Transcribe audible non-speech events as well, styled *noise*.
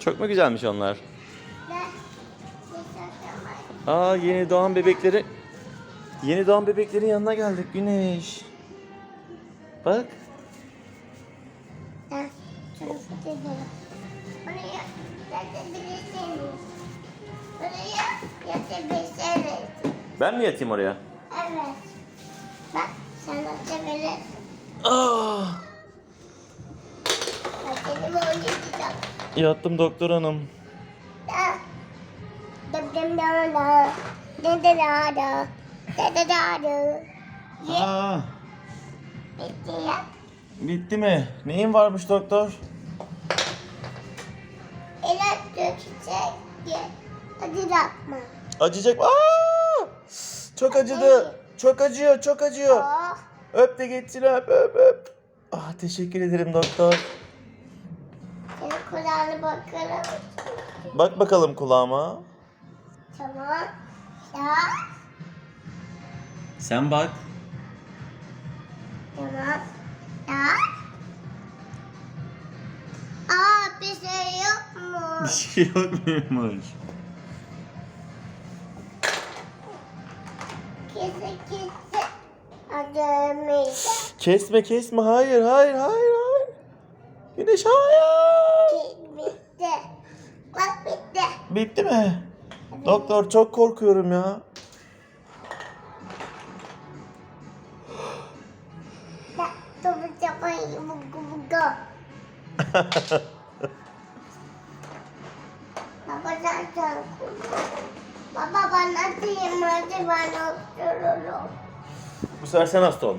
Çok mu güzelmiş onlar? Aa yeni doğan bebekleri. Yeni doğan bebeklerin yanına geldik Güneş. Bak. Ben mi yatayım oraya? Evet. Bak sen yatabilirsin. Aa, Bak benim oynayacağım. Yattım doktor hanım. Aa, Bitti mi? Neyin varmış doktor? Acıyacak. Aa! Çok acıdı. Çok acıyor, çok acıyor. Öp de geçsin öp öp öp. Ah teşekkür ederim doktor. Kulağına bakalım. Bak bakalım kulağıma. Tamam. Ya. Sen bak. Tamam. Ya. Aa bir şey yok mu? Bir şey yok muymuş? Kese kese. Adamıydı. Kesme kesme hayır hayır hayır hayır. Güneş hayır. Bitti. Bak bitti. Mi? Doktor çok korkuyorum ya. Baba *laughs* sen Baba bana diyeyim hadi ben otururum. Bu sefer sen hasta ol.